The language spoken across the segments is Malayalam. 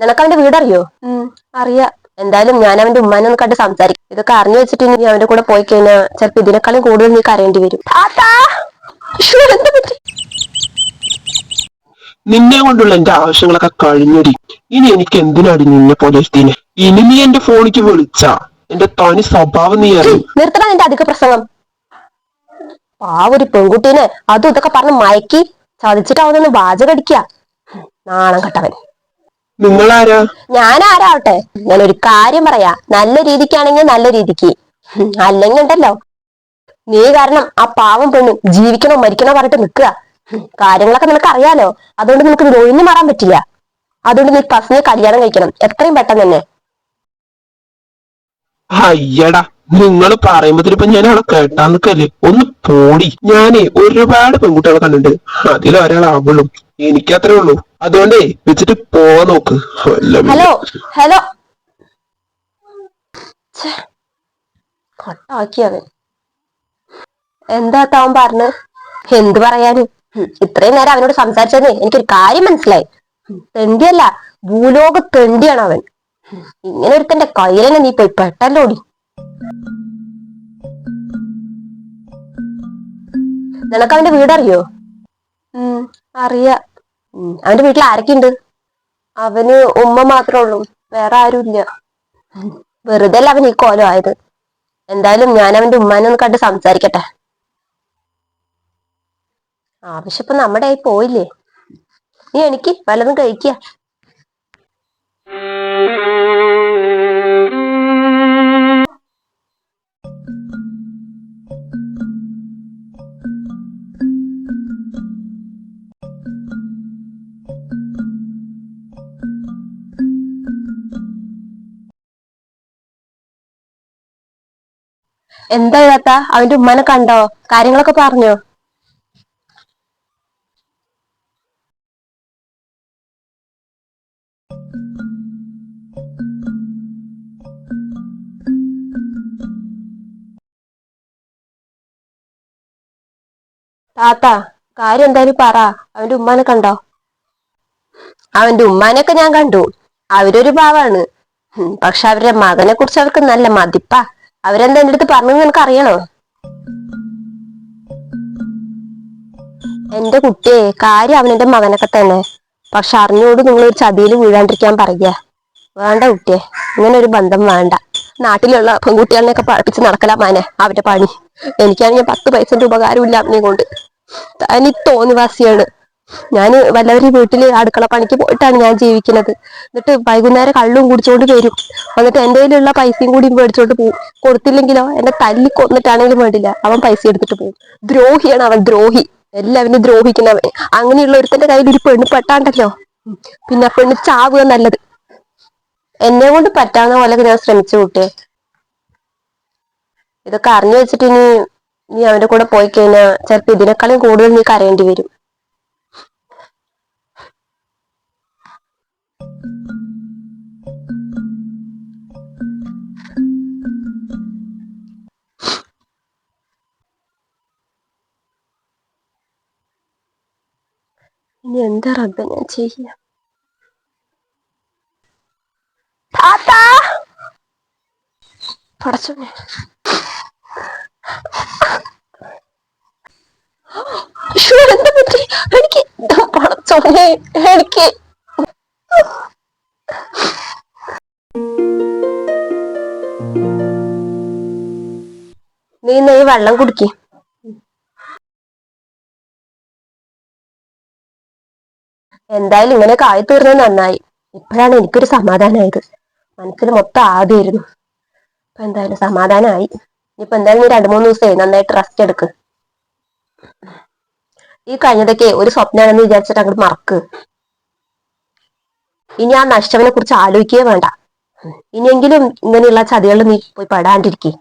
നിനക്ക് അവന്റെ വീടറിയോ? അറിയാ അറിയാം. എന്തായാലും ഞാൻ അവന്റെ ഉമ്മാനെ ഒന്ന് കണ്ട് സംസാരിക്കും. ഇതൊക്കെ അറിഞ്ഞു വെച്ചിട്ട് ഇനി അവന്റെ കൂടെ പോയി കഴിഞ്ഞാൽ ചിലപ്പോ ഇതിനേക്കാളും കൂടുതൽ നീ കരയേണ്ടി വരും? നിന്നെ കൊണ്ടുള്ള എന്റെ ആവശ്യങ്ങളൊക്കെ കഴിഞ്ഞടി. ഇനി എനിക്ക് എന്തിനാടി നിന്നെ പോലെ ഇനി നീ എന്റെ ഫോണിക്ക് വിളിച്ച. എന്റെ തനി സ്വഭാവം നീ അറിയും. നിർത്തണ നിന്റെ അധിക പ്രസംഗം. ആ ഒരു പെൺകുട്ടീനെ അതും ഇതൊക്കെ പറഞ്ഞ് മയക്കി ചതിച്ചിട്ട് അവനൊന്ന് വാചകടിക്കുക നാണം കെട്ടവൻ. നിങ്ങളാരാ? ഞാൻ ആരാവട്ടെ ഞാൻ ഒരു കാര്യം പറയാ. നല്ല രീതിക്കാണെങ്കിൽ നല്ല രീതിക്ക്. അല്ലെങ്കിൽ ഉണ്ടല്ലോ നീ കാരണം ആ പാവം പെണ്ണ് ജീവിക്കണോ മരിക്കണോ പറഞ്ഞിട്ട് നിൽക്കുക. കാര്യങ്ങളൊക്കെ നിനക്ക് അറിയാലോ അതുകൊണ്ട് നിനക്ക് ഇത് ഒഴിഞ്ഞു മാറാൻ പറ്റില്ല. അതുകൊണ്ട് നീ കസിനെ കല്യാണം കഴിക്കണം. എത്രയും പെട്ടെന്ന് തന്നെ. അയ്യടാ നിങ്ങൾ പറയുമ്പോ ഞാൻ അവളെ കേട്ടാ നിക്കല്ലേ ഒന്ന് പോടി. ഞാനേ ഒരുപാട് പെൺകുട്ടികളെ കണ്ടിട്ടുണ്ട്. അതിലൊരാളാവുള്ളൂ. എനിക്കത്രേ ഉള്ളൂ. അതുകൊണ്ടേ വെച്ചിട്ട് പോവാൻ നോക്ക്. ഹലോ ഹലോ എന്താ താൻ പറഞ്ഞ്? എന്ത് പറയാന്? ഇത്രയും നേരം അവനോട് സംസാരിച്ചതന്നെ എനിക്കൊരു കാര്യം മനസ്സിലായി. തെണ്ടിയല്ല ഭൂലോക തെണ്ടിയാണ് അവൻ. ഇങ്ങനെ ഒരുത്തന്റെ കയ്യിലെന്നെ നീ പോയി പെട്ടല്ലോടി നിനക്ക് അവന്റെ വീടറിയോ? ഉം അറിയാം. അവന്റെ വീട്ടിൽ ആരൊക്കെയുണ്ട്? അവന് ഉമ്മ മാത്രമേ ഉള്ളൂ. വേറെ ആരും ഇല്ല വെറുതെ അല്ല അവൻ ഈ കോലം ആയത്. എന്തായാലും ഞാൻ അവന്റെ ഉമ്മാനെ ഒന്ന് കണ്ട് സംസാരിക്കട്ടെ. ആവശ്യപ്പൊ നമ്മുടെ ആയി പോയില്ലേ? നീ എനിക്ക് വല്ലതും കഴിക്കുക എന്താ ഇതാത്ത അവന്റെ ഉമ്മനെ കണ്ടോ? കാര്യങ്ങളൊക്കെ പറഞ്ഞോ. താത്ത കാര്യം എന്തായാലും പറ. അവന്റെ ഉമ്മാനെ കണ്ടോ? അവന്റെ ഉമ്മാനെയൊക്കെ ഞാൻ കണ്ടു. അവരൊരു പാവാണ്. പക്ഷെ അവരുടെ മകനെ കുറിച്ച് അവർക്ക് നല്ല മതിപ്പാ. അവരെന്താ എന്റെ അടുത്ത് പറഞ്ഞു നിനക്ക് അറിയണോ എന്റെ കുട്ടിയെ കാര്യം അവനെന്റെ മകനൊക്കെ തന്നെ. പക്ഷെ അറിഞ്ഞോട് നിങ്ങൾ ഒരു ചതിയിൽ വീഴാണ്ടിരിക്കാൻ പറയുക. വേണ്ട കുട്ടിയെ ഇങ്ങനെ ഒരു ബന്ധം വേണ്ട. നാട്ടിലുള്ള പെൺകുട്ടികളെയൊക്കെ പഠിപ്പിച്ച് നടക്കലാ മാനെ അവന്റെ പണി. എനിക്കാണെങ്കിൽ പത്ത് പൈസന്റെ ഉപകാരമില്ല അവനെ കൊണ്ട്. തനി തോന്നിവാസിയാണ്. ഞാൻ വല്ലവരുടെ വീട്ടിൽ അടുക്കള പണിക്ക് പോയിട്ടാണ് ഞാൻ ജീവിക്കുന്നത്. എന്നിട്ട് വൈകുന്നേരം കള്ളും കുടിച്ചോണ്ട് വരും. എന്നിട്ട് എന്റെ കയ്യിലുള്ള പൈസയും കൂടി മേടിച്ചോണ്ട് പോകും കൊടുത്തില്ലെങ്കിലോ എന്നെ തല്ലി കൊന്നിട്ടാണെങ്കിലും വേണ്ടില്ല. അവൻ പൈസ എടുത്തിട്ട് പോകും. ദ്രോഹിയാണ് അവൻ ദ്രോഹി. എല്ലാവരും ദ്രോഹിക്കുന്നവൻ. അങ്ങനെയുള്ള ഒരുത്തന്റെ കയ്യിൽ ഒരു പെണ്ണ് പെട്ടാണ്ടല്ലോ. പിന്നെ പെണ്ണ് ചാവുക നല്ലത്. എന്നെ കൊണ്ട് പറ്റാവുന്ന പോലെ ഞാൻ ശ്രമിച്ചു കൂട്ടെ ഇതൊക്കെ അറിഞ്ഞു വെച്ചിട്ട് ഇനി നീ അവന്റെ കൂടെ പോയി കഴിഞ്ഞാൽ ചിലപ്പോ ഇതിനേക്കാളും കൂടുതൽ നീ കരയേണ്ടി വരും. ഇനി എന്താ റബ്ബ ഞാൻ ചെയ്യ. പടച്ചു എന്താ പറ്റി? എനിക്ക് പടച്ചോനെ എനിക്ക്. നീ ഈ വെള്ളം കുടിക്ക്. എന്തായാലും ഇങ്ങനെ ആയി തീർന്നത് നന്നായി. ഇപ്പോഴാണ് എനിക്കൊരു സമാധാനമായത് മനസ്സിൽ മൊത്തം ആദ്യമായിരുന്നു ഇപ്പൊ എന്തായാലും സമാധാനമായി ഇനിയിപ്പൊ എന്തായാലും നീ രണ്ടു മൂന്ന് ദിവസമേ നന്നായിട്ട് റെസ്റ്റ് എടുക്ക്. ഈ കഴിഞ്ഞതൊക്കെ ഒരു സ്വപ്നമാണെന്ന് വിചാരിച്ചിട്ട് അങ്ങോട്ട് മറക്ക്. ഇനി ആ നഷ്ടവനെ കുറിച്ച് ആലോചിക്കുകയേ വേണ്ട. ഇനിയെങ്കിലും ഇങ്ങനെയുള്ള ചതികളിൽ നീ പോയി പെടാണ്ടിരിക്കേ.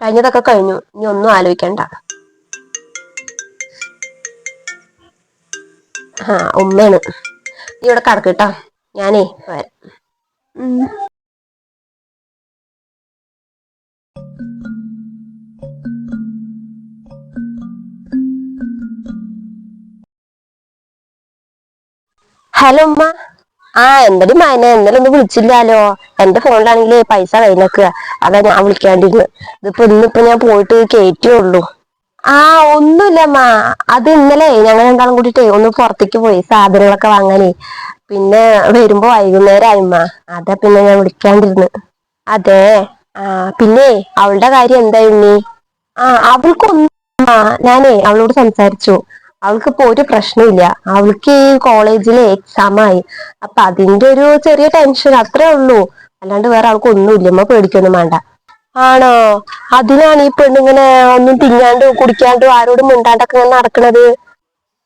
കഴിഞ്ഞതൊക്കെ കഴിഞ്ഞു. ഇനി ഒന്നും ആലോചിക്കണ്ട. ആ ഉമ്മയാണ്. നീ ഇവിടെ കിടക്കട്ടോ ഞാനേ വരാം. ഹലോ ഉമ്മ. ആ എന്തടി മനെ? ഇന്നലെ ഒന്നും വിളിച്ചില്ലാലോ? എന്റെ ഫോണിലാണെങ്കിൽ പൈസ കയ്യിലൊക്കുക അതാ ഞാൻ വിളിക്കാണ്ടിരുന്നു. ഇതിപ്പോ ഇന്നിപ്പോ ഞാൻ പോയിട്ട് കയറ്റേ ഉള്ളൂ. ആ ഒന്നുമില്ലമ്മ അത് ഇന്നലെ ഞങ്ങൾ രണ്ടാളും കൂടിയിട്ടേ ഒന്ന് പുറത്തേക്ക് പോയി സാധനങ്ങളൊക്കെ വാങ്ങാനേ. പിന്നെ വരുമ്പോ വൈകുന്നേരം ആയിമ്മ അതാ പിന്നെ ഞാൻ വിളിക്കാണ്ടിരുന്നു. അതെ. ആ പിന്നെ അവളുടെ കാര്യം എന്തായി ഉണ്ണി? ആ അവൾക്കൊന്നും ഞാനേ അവളോട് സംസാരിച്ചു. അവൾക്ക് ഇപ്പൊ ഒരു പ്രശ്നമില്ല അവൾക്ക് ഈ കോളേജിലെ എക്സാം ആയി. അപ്പൊ അതിന്റെ ഒരു ചെറിയ ടെൻഷൻ അത്രേ ഉള്ളൂ. അല്ലാണ്ട് വേറെ അവൾക്ക് ഒന്നുമില്ല അമ്മ പേടിക്കൊന്നും വേണ്ട. ആണോ? അതിനാണ് ഈ പെണ്ണിങ്ങനെ ഒന്നും തിങ്ങാണ്ടോ കുടിക്കാണ്ടോ ആരോടും മിണ്ടാണ്ടൊക്കെ ഇങ്ങനെ നടക്കണത്.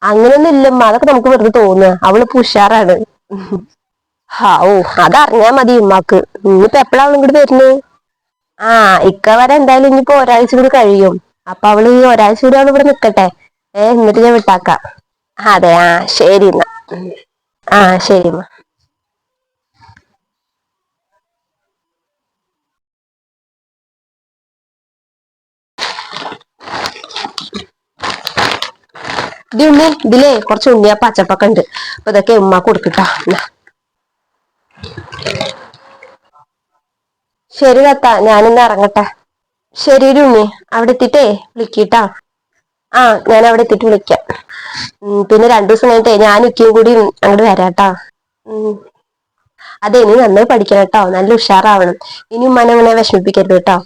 അങ്ങനെയൊന്നും ഇല്ലമ്മ അതൊക്കെ നമുക്ക് വെറുതെ തോന്നുക അവളിപ്പോ ഉഷാറാണ്. ഹാ ഓ. അതറിഞ്ഞാ മതി ഉമ്മാക്ക്. ഇനിയിപ്പോ എപ്പോഴാ ഇങ്ങോട്ട് വരുന്നത് ആ ഇക്കവരെ എന്തായാലും ഇനിയിപ്പോ ഒരാഴ്ച കൂടി കഴിയും. അപ്പൊ അവൾ ഈ ഒരാഴ്ച കൂടി അവൾ ഇവിടെ നിക്കട്ടെ. ഏ എന്നിട്ട് ഞാൻ വിട്ടാക്കാം. അതെ ആ ശരി എന്നാ. ആ ശരി എന്നാ. ഇത് ഉണ്ണി ഇതിലേ കുറച്ച് ഉണ്ണിയാ അച്ചപ്പൊക്കെ ഉണ്ട്. അപ്പൊ ഇതൊക്കെ ഉമ്മ കൊടുക്കട്ടാ. ശരി കത്ത ഞാനിന്ന് ഇറങ്ങട്ടെ. ശരി ഉണ്ണി. അവിടെ എത്തിട്ടേ വിളിക്കിട്ടാ. ആ ഞാൻ അവിടെ എത്തിയിട്ട് വിളിക്കാം. പിന്നെ രണ്ടു ദിവസം കഴിഞ്ഞിട്ടേ ഞാൻ ഇക്കയും കൂടി അങ്ങോട്ട് വരാട്ടാ. അതെ ഇനി നന്നായി പഠിക്കണം കേട്ടോ. നല്ല ഉഷാറാവണം. ഇനി ഉമ്മാനെ അങ്ങനെ വിഷമിപ്പിക്കരുത് കേട്ടോ.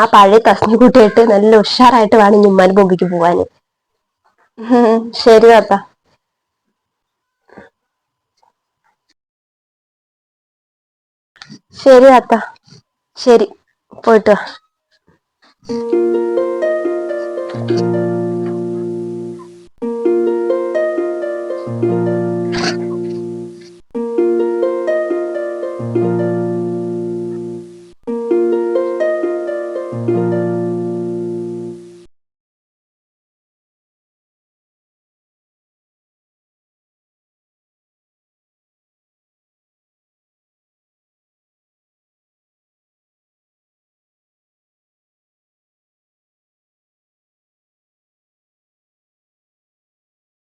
ആ പഴയ തസ്മി കൂട്ടിയിട്ട് നല്ല ഉഷാറായിട്ട് വേണം ഇനി ഉമ്മാനെ മുമ്പിക്ക് പോവാന്. ഉം, ശരി താത്ത. ശരി താത്ത. ശരി പോയിട്ട് വാ.